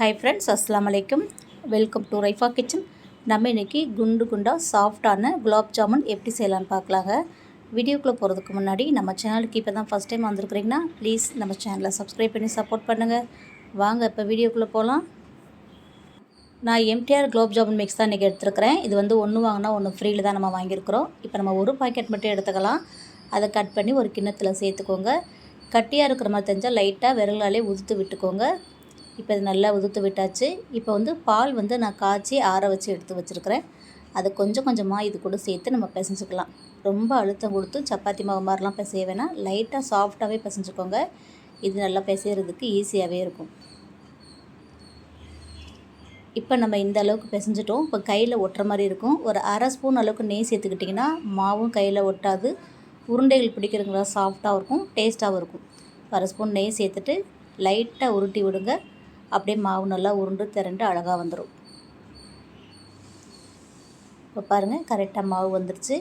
Hi friends அஸ்லாம் வலைக்கும் welcome to Raifa kitchen நம்ம இன்றைக்கி குண்டு குண்டாக சாஃப்டான குலாப் ஜாமுன் எப்படி செய்யலான்னு பார்க்கலாங்க. வீடியோக்குள்ளே போகிறதுக்கு முன்னாடி நம்ம சேனலுக்கு இப்போ தான் ஃபஸ்ட் டைம் வந்திருக்கிறீங்கன்னா ப்ளீஸ் நம்ம சேனலை சப்ஸ்கிரைப் பண்ணி சப்போர்ட் பண்ணுங்கள் வாங்க இப்போ வீடியோக்குள்ளே போகலாம் நான் எம்டிஆர் குலாப் ஜாமுன் மிக்ஸ் தான் இன்றைக்கி எடுத்துருக்கிறேன். இது வந்து ஒன்று வாங்கினா ஒன்று ஃப்ரீயில் தான் நம்ம வாங்கியிருக்கிறோம். இப்போ நம்ம ஒரு பாக்கெட் மட்டும் எடுத்துக்கலாம். அதை கட் பண்ணி ஒரு கிண்ணத்தில் சேர்த்துக்கோங்க. கட்டியாக இருக்கிற மாதிரி தெரிஞ்சால் லைட்டாக விரலாலே உதுத்து விட்டுக்கோங்க. இப்போ இது நல்லா உதுத்து விட்டாச்சு. இப்போ வந்து பால் வந்து நான் காய்ச்சி ஆற வச்சு எடுத்து வச்சுருக்கிறேன். அதை கொஞ்சம் கொஞ்சமாக இது கூட சேர்த்து நம்ம பிசைஞ்சுக்கலாம். ரொம்ப அழுத்தம் கொடுத்து சப்பாத்தி மாவு மாதிரிலாம் பிசைய வேணாம். லைட்டாக சாஃப்டாகவே பிசைஞ்சுக்கோங்க. இது நல்லா பிசைகிறதுக்கு ஈஸியாகவே இருக்கும். இப்போ நம்ம இந்த அளவுக்கு பிசைஞ்சிட்டோம். இப்போ கையில் ஒட்டுற மாதிரி இருக்கும். ஒரு அரை ஸ்பூன் அளவுக்கு நெய் சேர்த்துக்கிட்டிங்கன்னா மாவும் கையில் ஒட்டாது. உருண்டைகள் பிடிக்கிறதுங்களா சாஃப்டாகவும் இருக்கும் டேஸ்ட்டாகவும் இருக்கும். அரை ஸ்பூன் நெய் சேர்த்துட்டு லைட்டாக உருட்டி விடுங்க. அப்படியே மாவு நல்லா உருண்டு திரண்டு அழகாக வந்துடும் இப்போ பாருங்கள் கரெக்டாக மாவு வந்துருச்சு.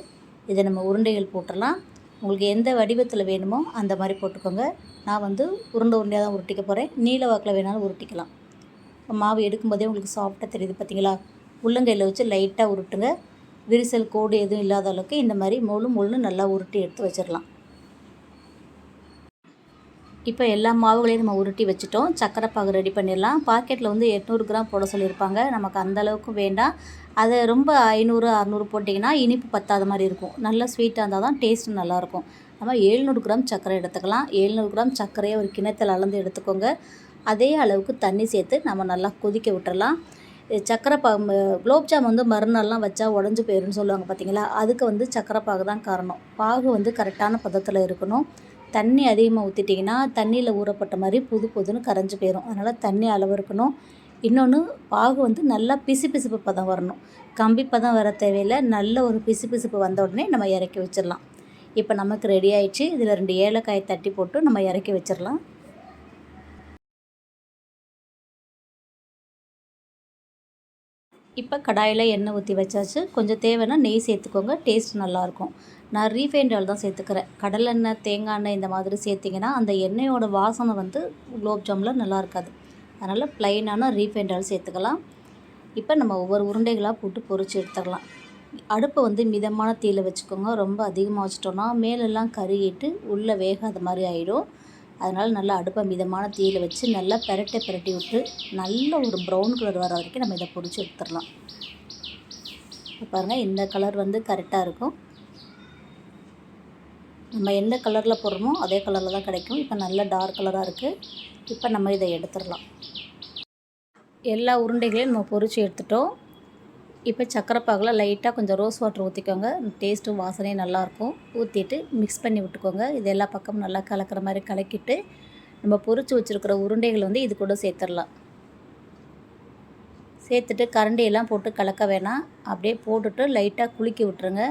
இதை நம்ம உருண்டைகள் போட்டுடலாம் உங்களுக்கு எந்த வடிவத்தில் வேணுமோ அந்த மாதிரி போட்டுக்கோங்க. நான் வந்து உருண்டை உருண்டையாக தான் உருட்டிக்க போகிறேன் நீல வாக்கில் வேணாலும் உருட்டிக்கலாம். இப்போ மாவு எடுக்கும்போதே உங்களுக்கு சாஃப்டாக தெரியுது பார்த்தீங்களா உள்ளங்கையில் வச்சு லைட்டாக உருட்டுங்க. விரிசல் கோடு எதுவும் இல்லாத அளவுக்கு இந்த மாதிரி முழு முழு நல்லா உருட்டி எடுத்து வச்சிடலாம் இப்போ எல்லா மாவுகளையும் நம்ம உருட்டி வச்சுட்டோம். சக்கரை பாகு ரெடி பண்ணிடலாம். பாக்கெட்டில் வந்து எட்நூறு கிராம் போட சொல்லியிருப்பாங்க. நமக்கு அந்த அளவுக்கு வேண்டாம். அதை ரொம்ப ஐநூறு அறநூறு போட்டிங்கன்னா இனிப்பு பத்தாத மாதிரி இருக்கும். நல்லா ஸ்வீட்டாக இருந்தால் தான் டேஸ்ட்டு நல்லாயிருக்கும். நம்ம ஏழ்நூறு கிராம் சர்க்கரை எடுத்துக்கலாம். ஏழ்நூறு கிராம் சர்க்கரையை ஒரு கிணத்தில் அளந்து எடுத்துக்கோங்க. அதே அளவுக்கு தண்ணி சேர்த்து நம்ம நல்லா கொதிக்க விட்டுறலாம் சக்கரை பாகு குலோப்ஜாம் வந்து மறுநாள்லாம் வச்சா உடஞ்சி போயிருன்னு சொல்லுவாங்க பார்த்தீங்களா? அதுக்கு வந்து சக்கரை பாகு தான் காரணம். பாகு வந்து கரெக்டான பதத்தில் இருக்கணும். தண்ணி அதிகமாக ஊற்றிட்டிங்கன்னா தண்ணியில் ஊறப்பட்ட மாதிரி புது புதுன்னு கரைஞ்சி போயிடும் அதனால் தண்ணி அளவு இருக்கணும். இன்னொன்று பாகு வந்து நல்லா பிசு பிசுப்பு பதம் வரணும். கம்பி பதம் வர தேவையில்லை. நல்ல ஒரு பிசு பிசுப்பு வந்த உடனே நம்ம இறக்கி வச்சிடலாம். இப்போ நமக்கு ரெடி ஆயிடுச்சு. இதில் ரெண்டு ஏலக்காயை தட்டி போட்டு நம்ம இறக்கி வச்சிடலாம். இப்போ கடாயில் எண்ணெய் ஊற்றி வச்சாச்சு. கொஞ்சம் தேவைன்னா நெய் சேர்த்துக்கோங்க. டேஸ்ட் நல்லாயிருக்கும் நான் ரீஃபைண்ட் ஆயில் தான் சேர்த்துக்கிறேன். கடலெண்ணெய் தேங்காய் எண்ணெய் இந்த மாதிரி சேர்த்திங்கன்னா அந்த எண்ணெயோட வாசனை வந்து குலோப் ஜாமில் நல்லா இருக்காது. அதனால் ப்ளைனான ரீஃபைண்ட் ஆயில் சேர்த்துக்கலாம். இப்போ நம்ம ஒவ்வொரு உருண்டைகளாக போட்டு பொறிச்சு எடுத்துடலாம் அடுப்பை வந்து மிதமான தீயில் வச்சுக்கோங்க. ரொம்ப அதிகமாக வச்சிட்டோன்னா மேலெல்லாம் கருகிட்டு உள்ளே வேகாத மாதிரி ஆகிடும் அதனால் நல்லா அடுப்பை மிதமான தீயில் வச்சு நல்லா பெரட்டை பெரட்டி விட்டு நல்ல ஒரு ப்ரௌன் கலர் வர வரைக்கும் நம்ம இதை பொறிச்சு எடுத்துடலாம். பாருங்கள் இந்த கலர் வந்து கரெக்டாக இருக்கும். நம்ம எந்த கலரில் போடுறோமோ அதே கலரில் தான் கிடைக்கும். இப்போ நல்ல டார்க் கலராக இருக்குது இப்போ நம்ம இதை எடுத்துடலாம். எல்லா உருண்டைகளையும் நம்ம பொறிச்சு எடுத்துட்டோம். இப்போ சக்கரை பாகில் லைட்டாக கொஞ்சம் ரோஸ் வாட்டர் ஊற்றிக்கோங்க டேஸ்ட்டும் வாசனையும் நல்லாயிருக்கும் ஊற்றிட்டு மிக்ஸ் பண்ணி விட்டுக்கோங்க. இது எல்லா பக்கமும் நல்லா கலக்கிற மாதிரி கலக்கிட்டு நம்ம பொறிச்சு வச்சுருக்கிற உருண்டைகள் வந்து இது கூட சேர்த்துடலாம். சேர்த்துட்டு கரண்டியெல்லாம் போட்டு கலக்க வேணாம். அப்படியே போட்டுட்டு லைட்டாக குலுக்கி விட்டுருங்க.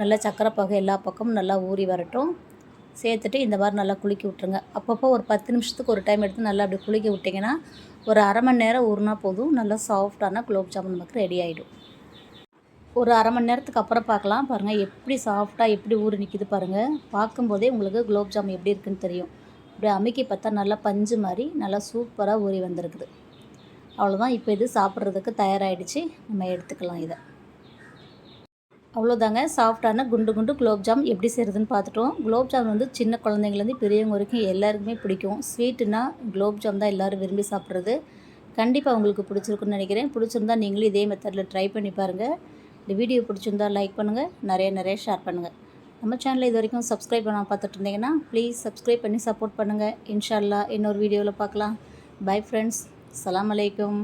நல்லா சக்கரை பகை எல்லா பக்கமும் நல்லா ஊறி வரட்டும். சேர்த்துட்டு இந்த மாதிரி நல்லா குளிக்க விட்ருங்க அப்பப்போ ஒரு பத்து நிமிஷத்துக்கு ஒரு டைம் எடுத்து நல்லா அப்படி குளிக்க விட்டிங்கன்னா ஒரு அரை மணி நேரம் ஊறினா போதும். நல்லா சாஃப்டான குலோப் ஜாமுன் நமக்கு ரெடி ஆகிடும் ஒரு அரை மணி நேரத்துக்கு அப்புறம் பார்க்கலாம். பாருங்கள் எப்படி சாஃப்டாக எப்படி ஊறி நிற்கிது பாருங்கள் பார்க்கும்போதே உங்களுக்கு குலோப் ஜாமுன் எப்படி இருக்குன்னு தெரியும். அப்படி அமைக்கி பார்த்தா நல்லா பஞ்சு மாதிரி நல்லா சூப்பராக ஊறி வந்திருக்குது. அவ்வளோதான் இப்போ இது சாப்பிட்றதுக்கு தயாராகிடுச்சு நம்ம எடுத்துக்கலாம் இதை. அவ்வளோதாங்க. சாஃப்டான குண்டு குண்டு குலோப்ஜாம் எப்படி செய்கிறதுன்னு பார்த்துட்டோம். குலோப்ஜாம் வந்து சின்ன குழந்தைங்கலேருந்து பெரியவங்க வரைக்கும் எல்லாருக்குமே பிடிக்கும். ஸ்வீட்டுனா குலோப்ஜாம் தான் எல்லோரும் விரும்பி சாப்பிட்றது. கண்டிப்பாக உங்களுக்கு பிடிச்சிருக்குன்னு நினைக்கிறேன். பிடிச்சிருந்தா நீங்களும் இதே மெத்தடில் ட்ரை பண்ணி பாருங்கள் இந்த வீடியோ பிடிச்சிருந்தா லைக் பண்ணுங்கள் நிறைய நிறைய ஷேர் பண்ணுங்கள் நம்ம சேனலில் இது வரைக்கும் சப்ஸ்கிரைப் பண்ண பார்த்துட்டு இருந்தீங்கன்னா ப்ளீஸ் சப்ஸ்கிரைப் பண்ணி சப்போர்ட் பண்ணுங்கள் இன்ஷால்லா இன்னொரு வீடியோவில் பார்க்கலாம். பை ஃப்ரெண்ட்ஸ் அலாம் அலைக்கும்